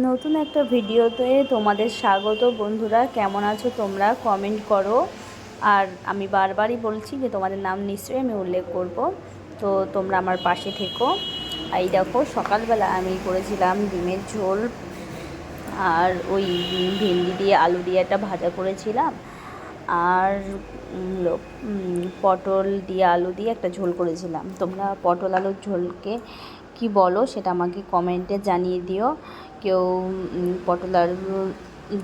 নতুন একটা ভিডিওতে তোমাদের স্বাগত বন্ধুরা। কেমন আছো তোমরা? কমেন্ট করো। আর আমি বারবারই বলছি যে তোমাদের নাম নিশ্চয়ই আমি উল্লেখ করব। তো তোমরা আমার পাশে থেকো। এই দেখো, সকালবেলা আমি করেছিলাম ডিমের ঝোল আর ওই ভেন্ডি দিয়ে আলু দিয়ে একটা ভাজা করেছিলাম। আর পটল দিয়ে আলু দিয়ে একটা ঝোল করেছিলাম। তোমরা পটল আলুর ঝোলকে কি বলো সেটা আমাকে কমেন্টে জানিয়ে দিও। কেউ পটল আলু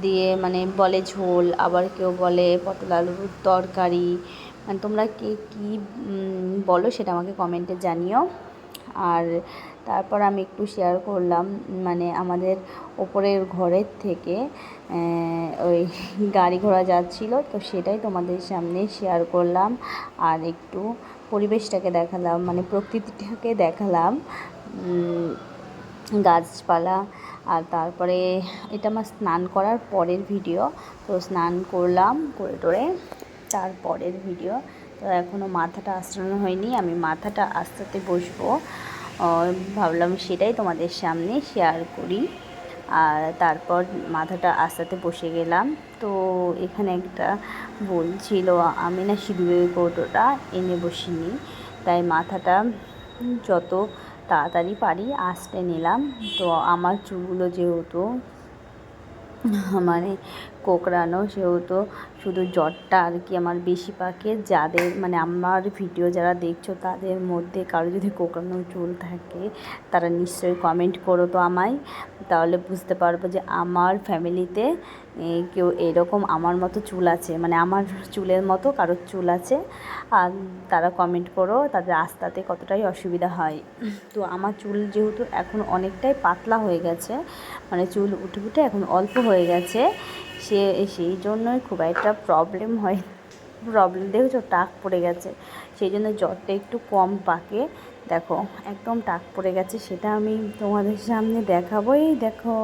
দিয়ে মানে বলে ঝোল, আবার কেউ বলে পটল আলুর তরকারি। মানে তোমরা কে কী বলো সেটা আমাকে কমেন্টে জানিও। আর তারপর আমি একটু শেয়ার করলাম মানে আমাদের ওপরের ঘরের থেকে ওই গাড়ি ঘোড়া যাচ্ছিল, তো সেটাই তোমাদের সামনে শেয়ার করলাম। আর একটু পরিবেশটাকে দেখালাম মানে প্রকৃতিটাকে দেখালাম। গাছপালা আর তারপরে এটা আমার স্নান করার পরের ভিডিও। তো স্নান করলাম, করে টোরে তারপরের ভিডিও। তো এখনও মাথাটা আশ্রানো হয়নি, আমি মাথাটা আস্তাতে বসবো। ভাবলাম সেটাই তোমাদের সামনে শেয়ার করি। আর তারপর মাথাটা আস্তাতে বসে গেলাম। তো এখানে একটা বলছিল আমি না সিঁদুরের কৌটোটা এনে বসিনি। তাই মাথাটা যত তাড়াতাড়ি পারি আসতে নিলাম। তো আমার চুলগুলো যেহেতু মানে কোকড়ানো, সেহেতু শুধু জ্বরটা আর কি আমার বেশি পাকে। যাদের মানে আমার ভিডিও যারা দেখছ, তাদের মধ্যে কারও যদি কোকড়ানো চুল থাকে, তারা নিশ্চয়ই কমেন্ট করো তো আমায়। তাহলে বুঝতে পারব যে আমার ফ্যামিলিতে কেউ এরকম আমার মতো চুল আছে। মানে আমার চুলের মতো কারোর চুল আছে, আর তারা কমেন্ট করো, তাদের আস্তাতে কতটাই অসুবিধা হয়। তো আমার চুল যেহেতু এখন অনেকটাই পাতলা হয়ে গেছে মানে চুল উঠে উঠে এখন অল্প হয়ে গেছে সে সেই জন্যই খুব একটা প্রবলেম হয়। প্রবলেম দেখেছ? টাক পড়ে গেছে। সেই জন্য জ্বরটা একটু কম পাকে। দেখো, একদম টাক পড়ে গেছে। সেটা আমি তোমাদের সামনে দেখাবো এই দেখো,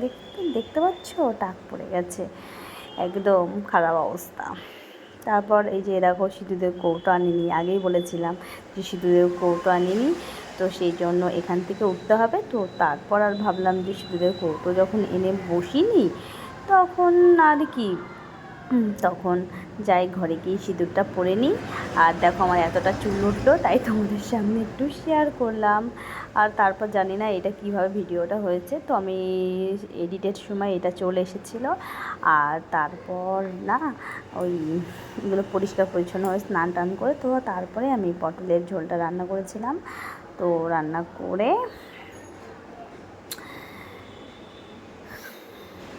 দেখতে দেখতে পাচ্ছ? টাক পড়ে গেছে। একদম খারাপ অবস্থা। তারপর এই যে দেখো সিঁদুরের কৌটো আনিনি। আগেই বলেছিলাম যে সিঁদুরের কৌটো আনিনি। তো সেই জন্য এখান থেকে উঠতে হবে। তো তারপর আর ভাবলাম যে সিঁদুরের কৌটো যখন এনে বসিনি তখন আর কি। তখন যাই ঘরে গিয়ে সিঁদুরটা পরে নিই। আর দেখো আমার এতটা চুল উঠল, তাই তোমাদের সামনে একটু শেয়ার করলাম। আর তারপর জানি না এটা কীভাবে ভিডিওটা হয়েছে, তো আমি এডিটের সময় এটা চলে এসেছিল। আর তারপর না, ওই এগুলো পরিষ্কার পরিচ্ছন্ন হয়ে স্নান টান করে তো তারপরে আমি পটলের ঝোলটা রান্না করেছিলাম। তো রান্না করে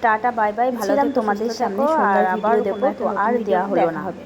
টাটা বাই বাই ভালো তোমাদের সামনে সুন্দর আর ভিডিও আবার দেবো, তো আর দেওয়া হলো না। হবে